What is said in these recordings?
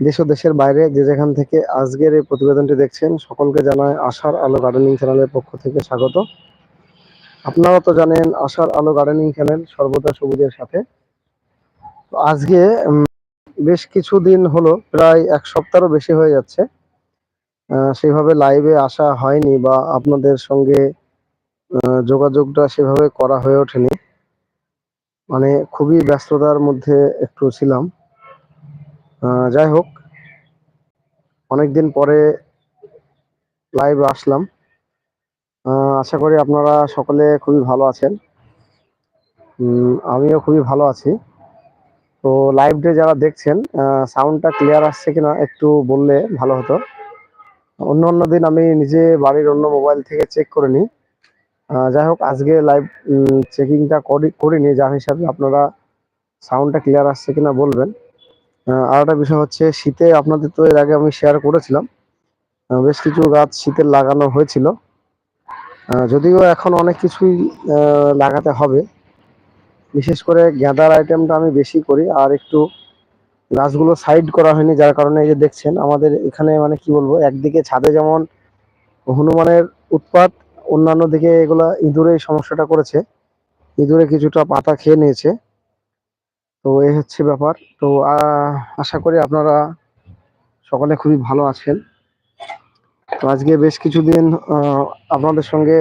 দেশ ও দেশের বাইরে যে যেখান থেকে আজকের এই প্রতিবেদনটি দেখছেন, সকলকে জানায় আশার আলো গার্ডেনিং চ্যানেলের পক্ষ থেকে স্বাগত। আপনারা তো জানেন আশার আলো গার্ডেনিং চ্যানেল সর্বদা সবুজের সাথে। আজকে বেশ কিছুদিন হলো, প্রায় এক সপ্তাহও বেশি হয়ে যাচ্ছে। সেভাবে লাইভে আসা হয়নি বা আপনাদের সঙ্গে যোগাযোগটা সেভাবে করা হয়ে ওঠেনি। মানে খুবই ব্যস্ততার মধ্যে একটু ছিলাম। যাই হোক, অনেকদিন পরে লাইভে আসলাম। আশা করি আপনারা সকলে খুবই ভালো আছেন। আমিও খুবই ভালো আছি। তো লাইভে যারা দেখছেন সাউন্ডটা ক্লিয়ার আসছে কিনা একটু বললে ভালো হতো। অন্য অন্য দিন আমি নিজে বাড়ির অন্য মোবাইল থেকে চেক করে নিই। যাই হোক, আজকে লাইভ চেকিংটা করি করিনি, যার হিসাবে আপনারা সাউন্ডটা ক্লিয়ার আসছে কিনা বলবেন। আর একটা বিষয় হচ্ছে, শীতে আপনাদের তো এর আগে আমি শেয়ার করেছিলাম। বেশ কিছু গাছ শীতের লাগানো হয়েছিল। যদিও এখন অনেক কিছুই লাগাতে হবে। বিশেষ করে গ্যাদার আইটেমটা আমি বেশি করি, আর একটু গাছগুলো সাইড করা হয়নি, যার কারণে এই যে দেখছেন, আমাদের এখানে মানে কি বলব, একদিকে ছাদে যেমন হনুমানের উৎপাত, অন্যান্য দিকে এগুলা ইঁদুরে সমস্যাটা করেছে। ইঁদুরে কিছুটা পাতা খেয়ে নিয়েছে। তো এই হচ্ছে ব্যাপার। তো আশা করি আপনারা সকলে খুবই ভালো আছেন। তো আজকে বেশ কিছুদিন আপনাদের সঙ্গে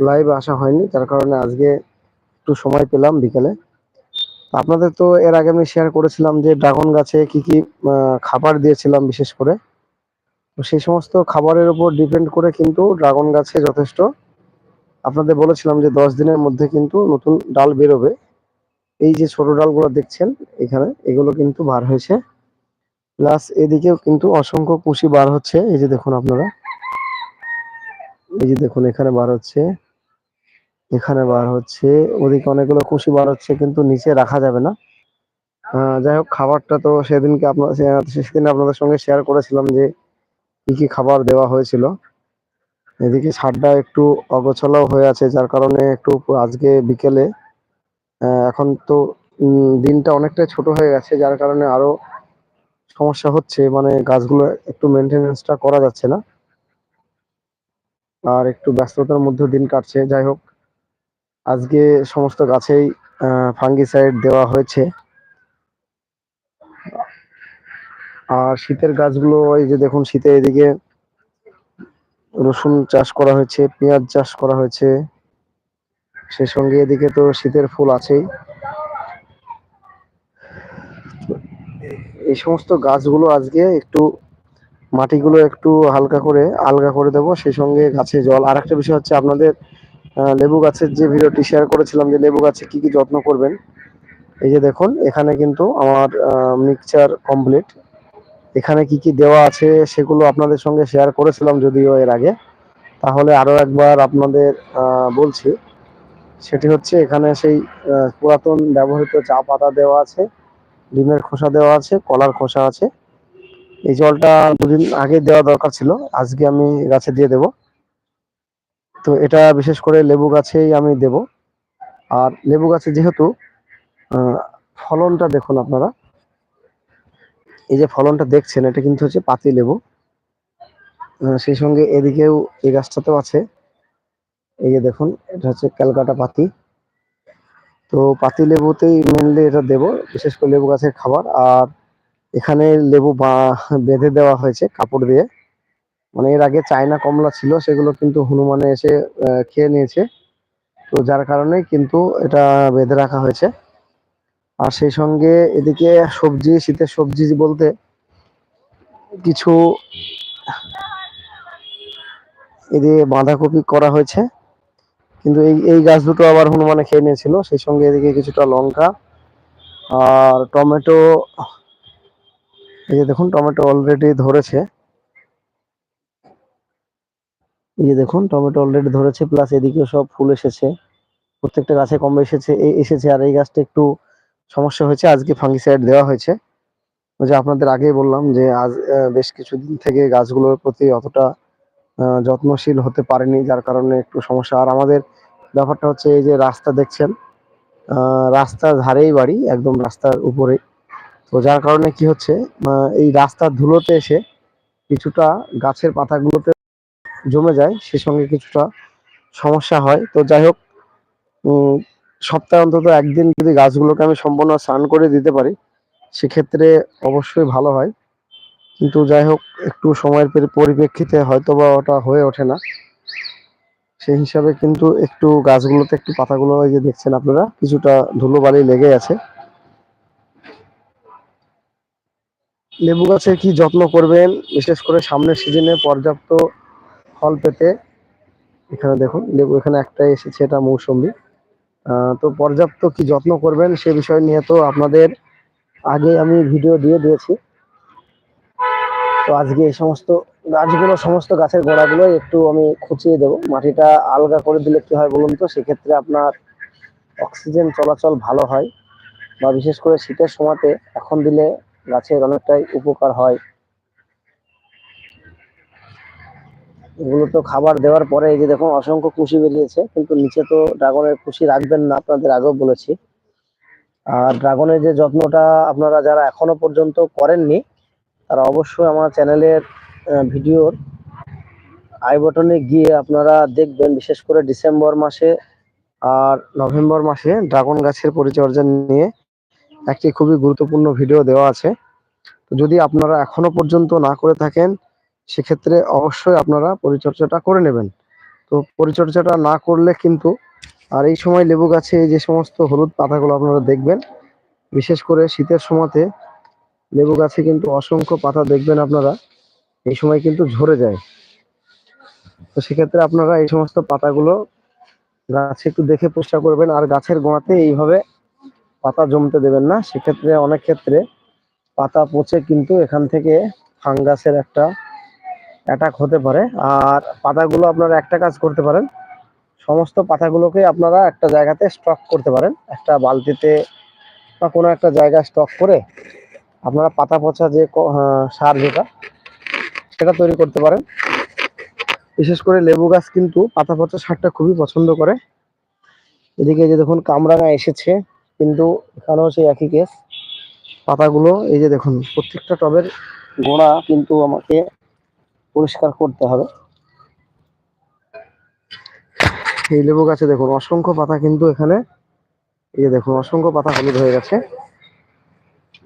লাইভ আসা হয়নি তার কারণে আজকে একটু সময় পেলাম বিকেলে। আপনাদের তো এর আগে আমি শেয়ার করেছিলাম যে ড্রাগন গাছে কি কি খাবার দিয়েছিলাম বিশেষ করে। তো সেই সমস্ত খাবারের উপর ডিপেন্ড করে কিন্তু ড্রাগন গাছে যথেষ্ট। আপনাদের বলেছিলাম যে দশ দিনের মধ্যে কিন্তু নতুন ডাল বেরোবে। এই যে ছোট ডালগুলো দেখছেন এখানে, এগুলো কিন্তু বার হয়েছে। প্লাস এদিকেও কিন্তু অসংখ্য কুশি বার হচ্ছে। এই যে দেখুন আপনারা। এই যে দেখুন, এখানে বার হচ্ছে। এখানে বার হচ্ছে। ওদিকে অনেকগুলো কুশি বার হচ্ছে, কিন্তু নিচে রাখা যাবে না। যাই হোক, খাবারটা তো সেদিনকে আপনার সেদিন আপনাদের সঙ্গে শেয়ার করেছিলাম যে কি কি খাবার দেওয়া হয়েছিল। এদিকে ছাদটা একটু অগোছালো হয়ে আছে, যার কারণে একটু আজকে বিকেলে এখন তো দিনটা অনেকটাই ছোট হয়ে গেছে, যার কারণে আরও সমস্যা হচ্ছে। মানে গাছগুলো একটু মেনটেনেন্সটা করা যাচ্ছে না। আর একটু ব্যস্ততার মধ্যে দিন কাটছে। যাই হোক, আজকে সমস্ত গাছেই ফাঙ্গিসাইড দেওয়া হয়েছে। আর শীতের গাছগুলো, এই যে দেখুন, শীতে এদিকে রসুন চাষ করা হয়েছে, পেঁয়াজ চাষ করা হয়েছে। সেই সঙ্গে এদিকে তো শীতের ফুল আছেই। এই সমস্ত গাছগুলো আজকে একটু মাটিগুলো একটু হালকা করে, আলগা করে দেবো। সেই সঙ্গে গাছে জল। আর একটা বিষয় হচ্ছে আপনাদের লেবু গাছের যে ভিডিওটি শেয়ার করেছিলাম যে লেবু গাছে কি কি যত্ন করবেন, এই যে দেখুন, এখানে কিন্তু আমার মিক্সচার কমপ্লিট এখানে কি কি দেওয়া আছে সেগুলো আপনাদের সঙ্গে শেয়ার করেছিলাম যদিও এর আগে। তাহলে আরও একবার আপনাদের বলছি সেটি হচ্ছে এখানে সেই পুরাতন ব্যবহৃত চা পাতা দেওয়া আছে, ডিমের খোসা দেওয়া আছে, কলার খোসা আছে। এই জলটা দুদিন আগে দেওয়া দরকার ছিল, আজকে আমি গাছে দিয়ে দেব। তো এটা বিশেষ করে লেবু গাছেই আমি দেব। আর লেবু গাছে যেহেতু ফলনটা দেখুন আপনারা। এই যে ফলনটা দেখছেন, এটা কিন্তু হচ্ছে পাতি লেবু। সেই সঙ্গে এদিকেও এই গাছটাতেও আছে। এই যে দেখুন, এটা হচ্ছে ক্যালকাটা পাতি। তো পাতি লেবুতেই মেনলি এটা দেব, বিশেষ করে লেবু গাছের খাবার। আর এখানে লেবু বা- বেঁধে দেওয়া হয়েছে কাপড় দিয়ে। মানে এর আগে চায়না কমলা ছিল, সেগুলো কিন্তু হনুমানে এসে খেয়ে নিয়েছে। তো যার কারণে কিন্তু এটা বেঁধে রাখা হয়েছে। আর সেই সঙ্গে এদিকে সবজি, শীতের সবজি বলতে কিছু এদিকে বাঁধাকপি করা হয়েছে। কিন্তু এই এই গাছ দুটো আবার হনুমানে খেয়ে নিয়েছিল, সেই সঙ্গে এদিকে কিছুটা লঙ্কা আর টমেটো। এই যে দেখুন, টমেটো অলরেডি ধরেছে। এই যে দেখুন, টমেটো অলরেডি ধরেছে প্লাস এদিকে সব ফুল এসেছে। প্রত্যেকটা গাছে কম এসেছে এসেছে, আর এই গাছটা একটু সমস্যা হয়েছে, আজকে ফাঙ্গিসাইড দেওয়া হয়েছে। ওই যে আপনাদের আগেই বললাম যে আজ বেশ কিছুদিন থেকে গাছগুলোর প্রতি অতটা যত্নশীল হতে পারেনি, যার কারণে একটু সমস্যা। আর আমাদের ব্যাপারটা হচ্ছে এই যে রাস্তা দেখছেন রাস্তার ধারেই বাড়ি, একদম রাস্তার উপরে। তো যার কারণে কি হচ্ছে এই রাস্তার ধুলোতে এসে কিছুটা গাছের পাতাগুলোতে জমে যায়, সে সঙ্গে কিছুটা সমস্যা হয়। তো যাই হোক সপ্তাহে অন্তত একদিন যদি গাছগুলোকে আমি সম্পূর্ণ স্নান করে দিতে পারি, সেক্ষেত্রে অবশ্যই ভালো হয়। কিন্তু যাই হোক একটু সময়ের পরি- পরিপ্রেক্ষিতে হয়তো বা ওটা হয়ে ওঠে না। সেই হিসাবে কিন্তু একটু গাছগুলোতে একটু পাতাগুলো এই যে দেখছেন আপনারা কিছুটা ধুলোবালি লেগে আছে। লেবু গাছের কি যত্ন করবেন? বিশেষ করে সামনের সিজনে পর্যাপ্ত ফল পেতে। এখানে দেখুন লেবু এখানে একটাই এসেছে এটা মৌসুম্বি। আহ, তো পর্যাপ্ত কি যত্ন করবেন সে বিষয় নিয়ে তো আপনাদের আগে আমি ভিডিও দিয়ে দিয়েছি। তো আজকে এই সমস্ত গাছগুলো সমস্ত গাছের গোড়াগুলো একটু আমি খুঁচিয়ে দেবো। মাটিটা আলগা করে দিলে কি হয় বলুন তো? সেক্ষেত্রে আপনার অক্সিজেন চলাচল ভালো হয় বা বিশেষ করে শীতের সময়তে এখন দিলে গাছের অনেকটাই উপকার হয়। এগুলো তো খাবার দেওয়ার পরে এই যে দেখুন, অসংখ্য কুশি বেরিয়েছে, কিন্তু নিচে তো ড্রাগনের কুশি রাখবেন না, আপনাদের আগেও বলেছি। আর ড্রাগনের যে যত্নটা আপনারা যারা এখনও পর্যন্ত করেননি তারা অবশ্যই আমার চ্যানেলের ভিডিওর আই বটনে গিয়ে আপনারা দেখবেন, বিশেষ করে ডিসেম্বর মাসে আর নভেম্বর মাসে ড্রাগন গাছের পরিচর্যা নিয়ে একটি খুবই গুরুত্বপূর্ণ ভিডিও দেওয়া আছে। যদি আপনারা এখনও পর্যন্ত না করে থাকেন, সেক্ষেত্রে অবশ্যই আপনারা পরিচর্যাটা করে নেবেন। তো পরিচর্যাটা না করলে কিন্তু আর এই সময় লেবু গাছে যে সমস্ত হলুদ পাতাগুলো আপনারা দেখবেন, বিশেষ করে শীতের সময়তে লেবু গাছে কিন্তু অসংখ্য পাতা দেখবেন আপনারা। এই সময় কিন্তু ঝরে যায়। তো সেক্ষেত্রে আপনারা এই সমস্ত পাতাগুলো গাছে একটু দেখে পরিষ্কার করবেন। আর গাছের গোড়াতে এইভাবে পাতা জমতে দেবেন না। সেক্ষেত্রে অনেক ক্ষেত্রে পাতা পচে কিন্তু এখান থেকে ফাঙ্গাসের একটা অ্যাটাক হতে পারে। আর পাতাগুলো আপনারা একটা কাজ করতে পারেন। সমস্ত পাতাগুলোকে আপনারা একটা জায়গাতে স্টক করতে পারেন। একটা বালতিতে বা কোনো একটা জায়গায় স্টক করে আপনারা পাতা পচা যে সার যেটা, সেটা তৈরি করতে পারেন। বিশেষ করে লেবু গাছ কিন্তু পাতা পচা সারটা খুবই পছন্দ করে। এদিকে যে দেখুন, কামরাঙা এসেছে, কিন্তু এখানেও সেই একই কেস পাতাগুলো, এই যে দেখুন, প্রত্যেকটা টবের গোড়া কিন্তু আমাকে পরিষ্কার করতে হবে। এই লেবু গাছে দেখুন, অসংখ্য পাতা কিন্তু এখানে, এই যে দেখুন, অসংখ্য পাতা হলুদ হয়ে গেছে।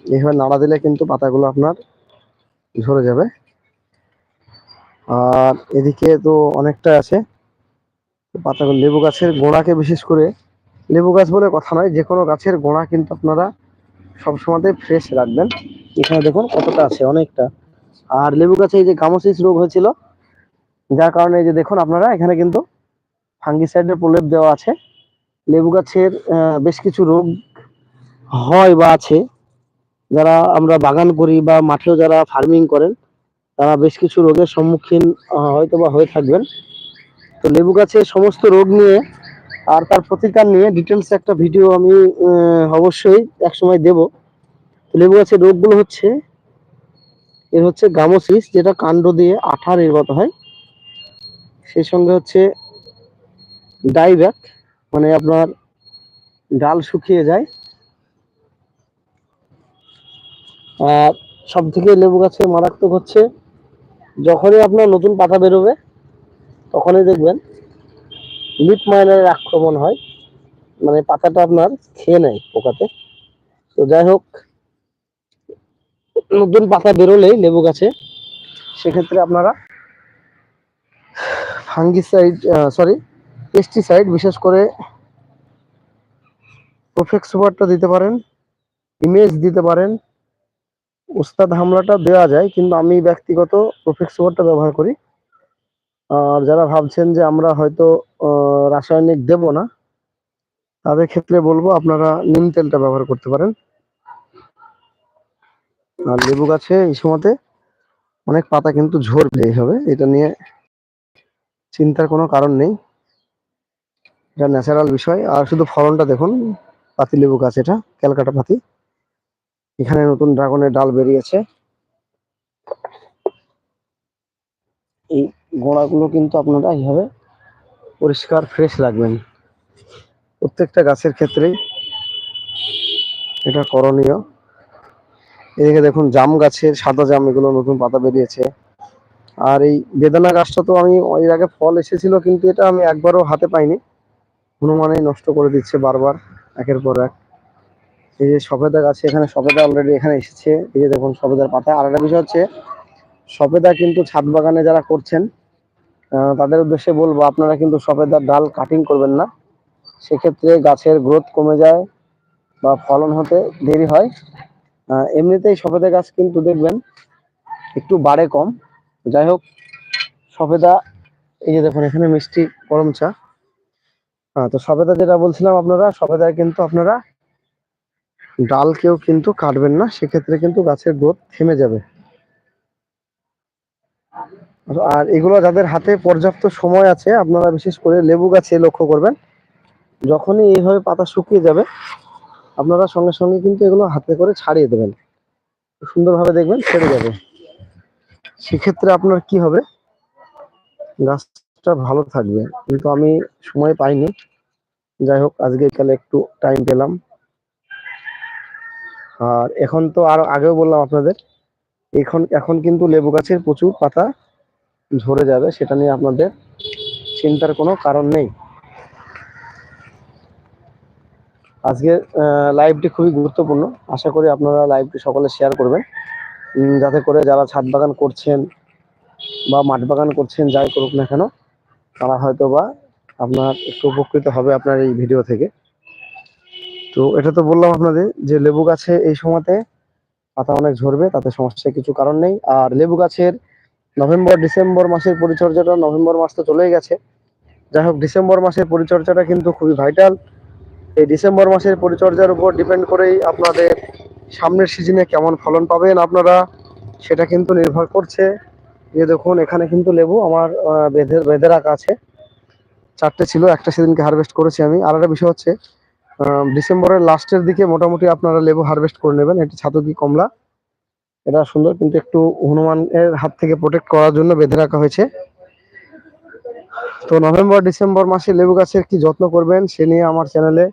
এইভাবে নাড়া দিলে কিন্তু পাতাগুলো আপনার ঝরে যাবে। আর এদিকে তো অনেকটা আছে। পাতাগুলো লেবু গাছের গোড়াকে বিশেষ করে লেবু গাছ বলে কথা নয়, যে কোনো গাছের গোড়া কিন্তু আপনারা সবসময়তে ফ্রেশ রাখবেন। এখানে দেখুন কতটা আছে, অনেকটা। আর লেবু গাছে এই যে গামোসিস রোগ হয়েছিল, যার কারণে এই যে দেখুন আপনারা এখানে কিন্তু ফাঙ্গিসাইডের প্রলেপ দেওয়া আছে। লেবু গাছের বেশ কিছু রোগ হয় বা আছে। যারা আমরা বাগান করি বা মাঠেও যারা ফার্মিং করেন, তারা বেশ কিছু রোগের সম্মুখীন হয়তো বা হয়ে থাকবেন। তো লেবু গাছের সমস্ত রোগ নিয়ে আর তার প্রতিকার নিয়ে ডিটেলস একটা ভিডিও আমি অবশ্যই একসময় দেব। তো লেবু গাছের রোগগুলো হচ্ছে, এর হচ্ছে গামোসিস, যেটা কাণ্ড দিয়ে আঠা নির্গত হয়। সেই সঙ্গে হচ্ছে ডাইব্যাক মানে আপনার ডাল শুকিয়ে যায় আর সব থেকে লেবু গাছে মারাত্মক হচ্ছে, যখনই আপনার নতুন পাতা বেরোবে, তখনই দেখবেন লিপ মাইনারের আক্রমণ হয় মানে পাতাটা আপনার খেয়ে নেয় পোকাতে। তো যাই হোক, নতুন পাতা বেরোলেই লেবু গাছে, সেক্ষেত্রে আপনারা ফাঙ্গিসাইড সরি পেস্টিসাইড বিশেষ করে প্রোফেক্স সুপারটা দিতে পারেন ইমেজ দিতে পারেন উস্তাদ হামলাটা দেওয়া যায়, কিন্তু আমি ব্যক্তিগত প্রোফেক্স সুপারটা ব্যবহার করি। আর যারা ভাবছেন যে আমরা হয়তো রাসায়নিক দেব না, তাদের ক্ষেত্রে বলব আপনারা নিম তেলটা ব্যবহার করতে পারেন। আর লেবু গাছে এই সময়তে অনেক পাতা কিন্তু ঝরবে এইভাবে, এটা নিয়ে চিন্তার কোনো কারণ নেই। এটা ন্যাচারাল বিষয়। আর শুধু ফলনটা দেখুন, পাতি লেবু গাছ এটা, ক্যালকাটা পাতি। এখানে নতুন ড্রাগনের ডাল বেরিয়েছে। এই গোড়াগুলো কিন্তু আপনারা এইভাবে পরিষ্কার ফ্রেশ রাখবেন। প্রত্যেকটা গাছের ক্ষেত্রেই এটা করণীয়। এদিকে দেখুন, জাম গাছের সাদা জাম, এগুলো নতুন পাতা বেরিয়েছে। আর এই বেদানা গাছটা তো আমি, এর আগে ফল এসেছিল, কিন্তু এটা আমি একবারও হাতে পাইনি। হনুমানেই নষ্ট করে দিচ্ছে বারবার, একের পর এক। এই যে সফেদা গাছে এখানে, সফেদা অলরেডি এখানে এসেছে। এই যে দেখুন সফেদার পাতা আর একটা বিষয় হচ্ছে, সফেদা কিন্তু ছাদ বাগানে যারা করছেন তাদের উদ্দেশ্যে বলব, আপনারা কিন্তু সফেদার ডাল কাটিং করবেন না। সেক্ষেত্রে গাছের গ্রোথ কমে যায় বা ফলন হতে দেরি হয়। এমনিতেই সফেদা গাছ কিন্তু দেখবেন একটু বাড়ে কম। যাই হোক, সফেদা, এই যে দেখুন এখানে মিষ্টি গরম চা। হ্যাঁ তো সবেদা যেটা বলছিলাম আপনারা সবেদায় কিন্তু আপনারা ডাল কেউ কিন্তু কাটবেন না, সেক্ষেত্রে কিন্তু গাছের গ্রোথ থেমে যাবে। আর এগুলো যাদের হাতে পর্যাপ্ত সময় আছে, আপনারা বিশেষ করে লেবু গাছে লক্ষ্য করবেন। যখনই এইভাবে পাতা শুকিয়ে যাবে, আপনারা সঙ্গে সঙ্গে কিন্তু এগুলো হাতে করে ছাড়িয়ে দেবেন। সুন্দরভাবে দেখবেন ছেড়ে যাবে। সেক্ষেত্রে আপনার কি হবে? গাছটা ভালো থাকবে। কিন্তু আমি সময় পাইনি। যাই হোক, আজকে কালে একটু টাইম পেলাম। আর এখন তো আর আগেও বললাম আপনাদের, এখন এখন কিন্তু লেবু গাছের প্রচুর পাতা ঝরে যাবে, সেটা নিয়ে আপনাদের চিন্তার কোনো কারণ নেই। আজকের লাইভটি খুবই গুরুত্বপূর্ণ। আশা করি আপনারা লাইভটি সকলে শেয়ার করবেন। যাতে করে যারা ছাদ বাগান করছেন বা মাঠ বাগান করছেন, যাই করুক না কেন, তারা হয়তো বা আপনার একটু উপকৃত হবে আপনার এই ভিডিও থেকে। তো এটা তো বললাম আপনাদের যে লেবু গাছে এই সময়তে পাতা অনেক ঝরবে, তাতে সমস্যার কিছু কারণ নেই। আর লেবু গাছের নভেম্বর, ডিসেম্বর মাসের পরিচর্যাটা নভেম্বর মাস তো চলেই গেছে। যাই হোক, ডিসেম্বর মাসের পরিচর্যাটা কিন্তু খুবই ভাইটাল। এই ডিসেম্বর মাসের পরিচর্যার উপর ডিপেন্ড করেই আপনাদের সামনের সিজনে কেমন ফলন পাবেন আপনারা, সেটা কিন্তু নির্ভর করছে। যে দেখুন, এখানে কিন্তু লেবু আমার বেঁধে বেঁধে রাখা আছে। চারটে ছিল, একটা সেদিনকে হারভেস্ট করেছি আমি। আর একটা বিষয় হচ্ছে ডিসেম্বরের লাস্টের দিকে মোটামুটি আপনারা লেবু হারভেস্ট করে নেবেন। এটি ছাতকি কমলা। এটা সুন্দর, কিন্তু একটু হনুমানের হাত থেকে প্রোটেক্ট করার জন্য বেঁধে রাখা হয়েছে। তো নভেম্বর, ডিসেম্বর মাসে লেবু গাছের কি যত্ন করবেন, সে নিয়ে আমার চ্যানেলে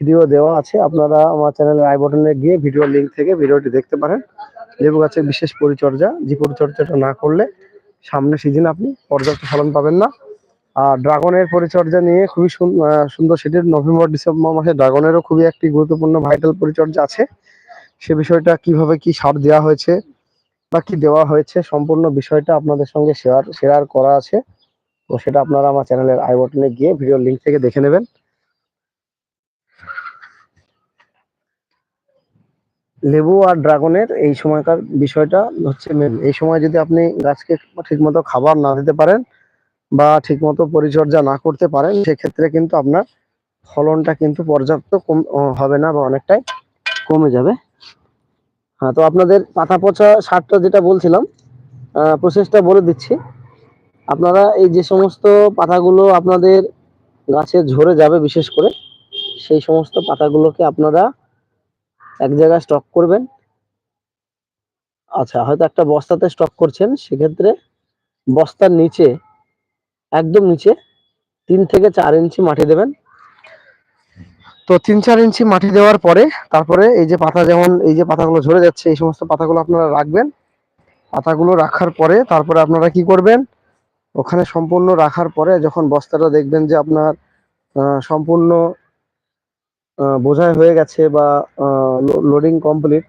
ভিডিও দেওয়া আছে। আপনারা আমার চ্যানেলের আই বটনে গিয়ে ভিডিও লিংক থেকে ভিডিওটি দেখতে পারেন। লেবু গাছের বিশেষ পরিচর্যা, যে পরিচর্যাটা না করলে সামনে সিজন আপনি পর্যাপ্ত ফলন পাবেন না। আর ড্রাগনের পরিচর্যা নিয়ে খুবই সুন- সুন্দর সেটির নভেম্বর, ডিসেম্বর মাসে ড্রাগনেরও খুবই একটি গুরুত্বপূর্ণ ভাইটাল পরিচর্যা আছে। সে বিষয়টা কীভাবে কি সার দেওয়া হয়েছে বা কি দেওয়া হয়েছে সম্পূর্ণ বিষয়টা আপনাদের সঙ্গে শেয়ার শেয়ার করা আছে। তো সেটা আপনারা আমার চ্যানেলের আই বটনে গিয়ে ভিডিও লিংক থেকে দেখে নেবেন। লেবু আর ড্রাগনের এই সময়কার বিষয়টা হচ্ছে মেন এই সময় যদি আপনি গাছকে ঠিকমতো খাবার না দিতে পারেন বা ঠিকমতো পরিচর্যা না করতে পারেন, সেক্ষেত্রে কিন্তু আপনার ফলনটা কিন্তু পর্যাপ্ত কম হবে না বা অনেকটাই কমে যাবে। হ্যাঁ তো আপনাদের পাতা পচা সারটা যেটা বলছিলাম প্রসেসটা বলে দিচ্ছি। আপনারা এই যে সমস্ত পাতাগুলো আপনাদের গাছে ঝরে যাবে বিশেষ করে, সেই সমস্ত পাতাগুলোকে আপনারা এক জায়গায় স্টক করবেন। আচ্ছা হয়তো একটা বস্তাতে স্টক করছেন, সেক্ষেত্রে বস্তার নিচে একদম নিচে। তিন থেকে চার ইঞ্চি মাটি দেবেন। তো তিন চার ইঞ্চি মাটি দেওয়ার পরে, তারপরে এই যে পাতা যেমন, এই যে পাতাগুলো ঝরে যাচ্ছে, এই সমস্ত পাতাগুলো আপনারা রাখবেন। পাতাগুলো রাখার পরে, তারপরে আপনারা কি করবেন? ওখানে সম্পূর্ণ রাখার পরে যখন বস্তাটা দেখবেন যে আপনার সম্পূর্ণ বোঝাই হয়ে গেছে বা লোডিং কমপ্লিট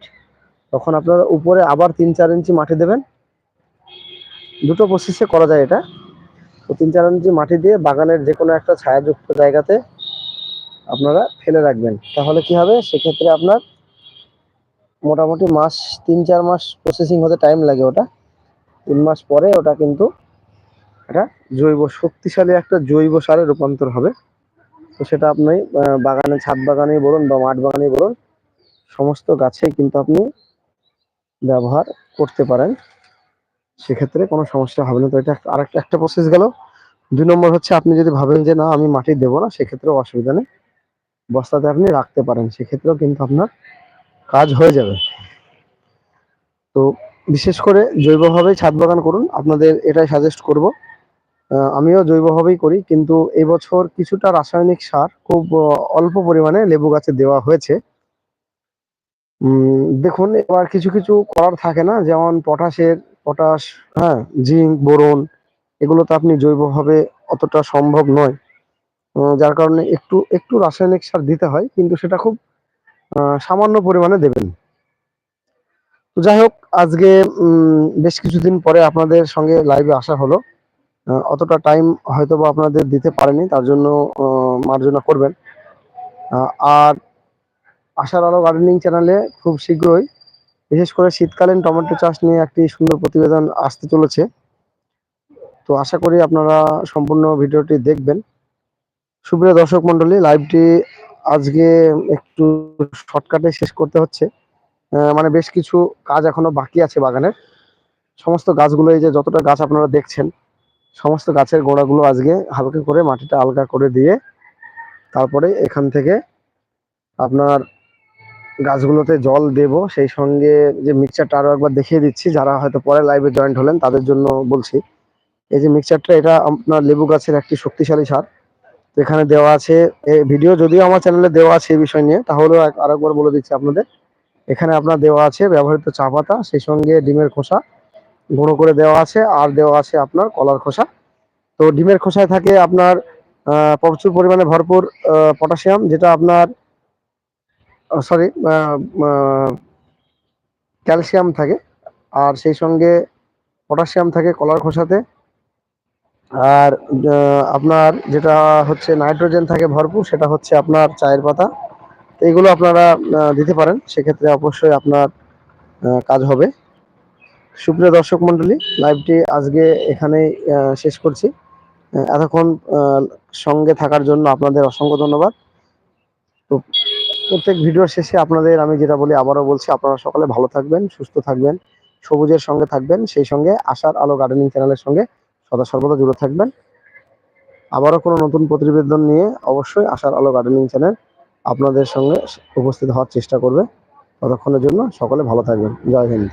তখন আপনারা উপরে আবার তিন চার ইঞ্চি মাটি দেবেন। দুটো প্রসেসে করা যায় এটা। তো তিন চার ইঞ্চি মাটি দিয়ে বাগানের যে কোনো একটা ছায়াযুক্ত জায়গাতে আপনারা ফেলে রাখবেন। তাহলে কি হবে? সেক্ষেত্রে আপনার মোটামুটি মাস, তিন চার মাস প্রসেসিং হতে টাইম লাগে ওটা। তিন মাস পরে ওটা কিন্তু এটা জৈব, শক্তিশালী একটা জৈব সারে রূপান্তর হবে। তো সেটা আপনি বাগানে, ছাদ বাগানেই বলুন বা মাঠ বাগানেই বলুন, সমস্ত গাছেই কিন্তু আপনি ব্যবহার করতে পারেন। সেক্ষেত্রে কোনো সমস্যা হবে না। তো এটা আর একটা প্রসেস গেল। দুই নম্বর হচ্ছে আপনি যদি ভাবেন যে, না, আমি মাটি দেবো না, সেক্ষেত্রেও অসুবিধা নেই। বস্তাতে আপনি রাখতে পারেন। সেক্ষেত্রেও কিন্তু আপনার কাজ হয়ে যাবে। তো বিশেষ করে জৈবভাবেই ছাদ বাগান করুন। আপনাদের এটাই সাজেস্ট করব। আমিও জৈবভাবেই করি। কিন্তু এবছর কিছুটা রাসায়নিক সার, খুব অল্প পরিমাণে লেবু গাছে দেওয়া হয়েছে। দেখুন, এবার কিছু কিছু করার থাকে না। যেমন পটাশের পটাশ হ্যাঁ জিঙ্ক, বোরন, এগুলো তো আপনি জৈবভাবে অতটা সম্ভব নয়। যার কারণে একটু একটু রাসায়নিক সার দিতে হয়, কিন্তু সেটা খুব সামান্য পরিমাণে দেবেন। তো যাই হোক, আজকে বেশ কিছুদিন পরে আপনাদের সঙ্গে লাইভে আসা হলো। অতটা টাইম হয়তো বা আপনাদের দিতে পারেনি, তার জন্য মার্জনা করবেন। আর আশার আলো গার্ডেনিং চ্যানেলে খুব শীঘ্রই বিশেষ করে শীতকালীন টমেটো চাষ নিয়ে একটি সুন্দর প্রতিবেদন আসতে চলেছে। তো আশা করি আপনারা সম্পূর্ণ ভিডিওটি দেখবেন। সুপ্রিয় দর্শক মন্ডলী লাইভটি আজকে একটু শর্টকাটে শেষ করতে হচ্ছে। মানে বেশ কিছু কাজ এখনও বাকি আছে বাগানের। সমস্ত গাছগুলো, এই যে যতটা গাছ আপনারা দেখছেন, সমস্ত গাছের গোড়াগুলো আজকে হালকা করে মাটিটা আলগা করে দিয়ে তারপরে এখান থেকে আপনার গাছগুলোতে জল দেব, সেই সঙ্গে যে মিক্সচারটা আরও একবার দেখিয়ে দিচ্ছি, যারা হয়তো পরে লাইভে জয়েন্ট হলেন, তাদের জন্য বলছি। এই যে মিক্সচারটা এটা আপনার লেবু গাছের একটি শক্তিশালী সার। এখানে দেওয়া আছে ভিডিও যদিও আমার চ্যানেলে দেওয়া আছে এই বিষয় নিয়ে, তাহলেও আরেকবার বলে দিচ্ছি আপনাদের। এখানে আপনার দেওয়া আছে ব্যবহৃত চা পাতা, সেই সঙ্গে ডিমের খোসা গুঁড়ো করে দেওয়া আছে, আর দেওয়া আছে আপনার কলার খোসা। তো ডিমের খোসায় থাকে আপনার প্রচুর পরিমাণে ভরপুর পটাশিয়াম, যেটা আপনার সরি ক্যালসিয়াম থাকে। আর সেই সঙ্গে পটাশিয়াম থাকে কলার খোসাতে। আর আপনার যেটা হচ্ছে নাইট্রোজেন থাকে ভরপুর, সেটা হচ্ছে আপনার চায়ের পাতা। তো এগুলো আপনারা দিতে পারেন। সেক্ষেত্রে অবশ্যই আপনার কাজ হবে। সুপ্রিয় দর্শক মণ্ডলী, লাইভটি আজকে এখানেই শেষ করছি। এতক্ষণ সঙ্গে থাকার জন্য আপনাদের অসংখ্য ধন্যবাদ। তো প্রত্যেক ভিডিওর শেষে আপনাদের আমি যেটা বলি, আবারও বলছি, আপনারা সকালে ভালো থাকবেন, সুস্থ থাকবেন, সবুজের সঙ্গে থাকবেন, সেই সঙ্গে আশার আলো গার্ডেনিং চ্যানেলের সঙ্গে সদা সর্বদা জুড়ে থাকবেন। আবারও কোনো নতুন প্রতিবেদন নিয়ে অবশ্যই আশার আলো গার্ডেনিং চ্যানেল আপনাদের সঙ্গে উপস্থিত হওয়ার চেষ্টা করবে। ততক্ষণের জন্য সকলে ভালো থাকবেন। জয় হিন্দ।